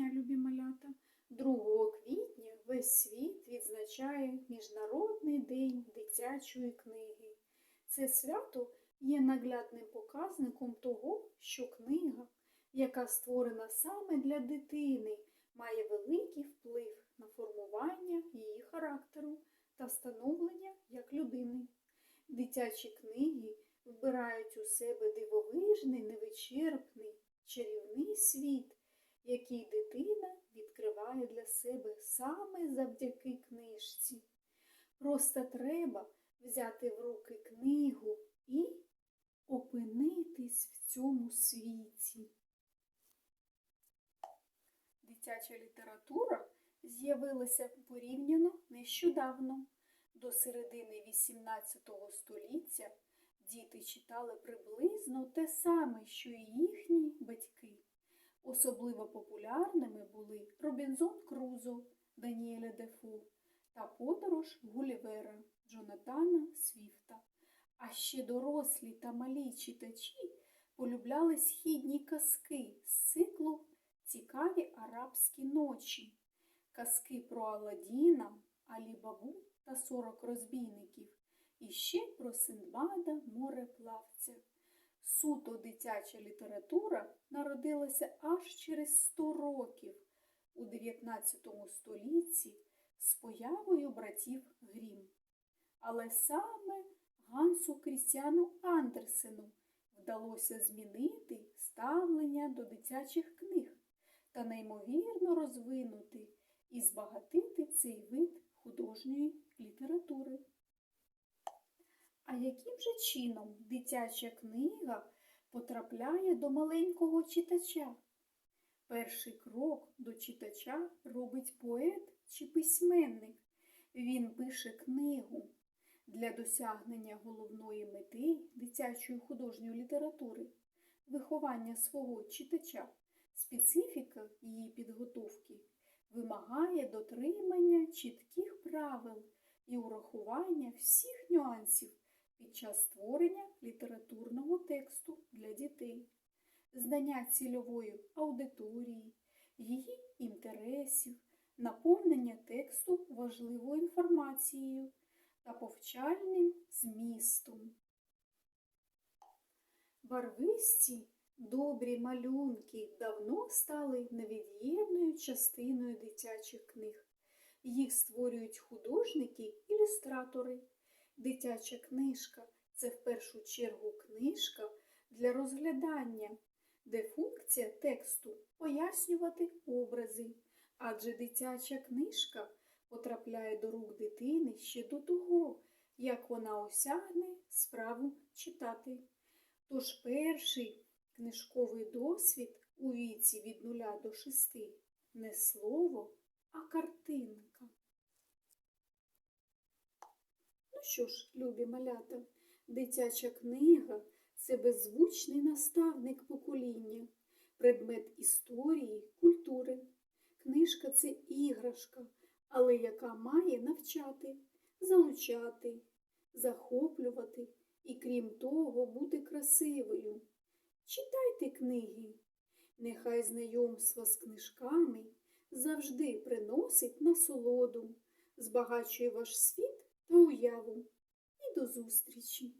квітня, любі малята, 2 квітня весь світ відзначає Міжнародний день дитячої книги. Це свято є наглядним показником того, що книга, яка створена саме для дитини, має великий вплив на формування її характеру та становлення як людини. Дитячі книги вбирають у себе дивовижний, невичерпний, чарівний світ, який дитина відкриває для себе саме завдяки книжці. Просто треба взяти в руки книгу і опинитись в цьому світі. Дитяча література з'явилася порівняно нещодавно. До середини XVIII століття діти читали приблизно те саме, що і їхні батьки. Особливо популярними були Робінзон Крузо Даніеля Дефо та подорож Гулівера Джонатана Свіфта. А ще дорослі та малі читачі полюбляли східні казки з циклу Цікаві арабські ночі, казки про Аладдіна, Алі-Бабу та сорок розбійників, і ще про Синдбада мореплавця. Суто дитяча література народилася аж через 100 років у 19 столітті з появою братів Грім. Але саме Гансу Крістіану Андерсену вдалося змінити ставлення до дитячих книг та неймовірно розвинути і збагатити цей вид художньої літератури. А яким же чином дитяча книга потрапляє до маленького читача? Перший крок до читача робить поет чи письменник. Він пише книгу для досягнення головної мети дитячої художньої літератури, виховання свого читача, специфіка її підготовки вимагає дотримання чітких правил і урахування всіх нюансів під час створення літературного тексту для дітей, знання цільової аудиторії, її інтересів, наповнення тексту важливою інформацією та повчальним змістом. Барвисті добрі малюнки давно стали невід'ємною частиною дитячих книг. Їх створюють художники-ілюстратори. Дитяча книжка це в першу чергу книжка для розглядання, де функція тексту пояснювати образи, адже дитяча книжка потрапляє до рук дитини ще до того, як вона осягне справу читати. Тож перший книжковий досвід у віці від 0 до 6 не слово, а картинка. Що ж, любі малята, дитяча книга це беззвучний наставник покоління, предмет історії, культури. Книжка це іграшка, але яка має навчати, залучати, захоплювати і, крім того, бути красивою. Читайте книги. Нехай знайомство з книжками завжди приносить насолоду, збагачує ваш світ та уяву. І до зустрічі!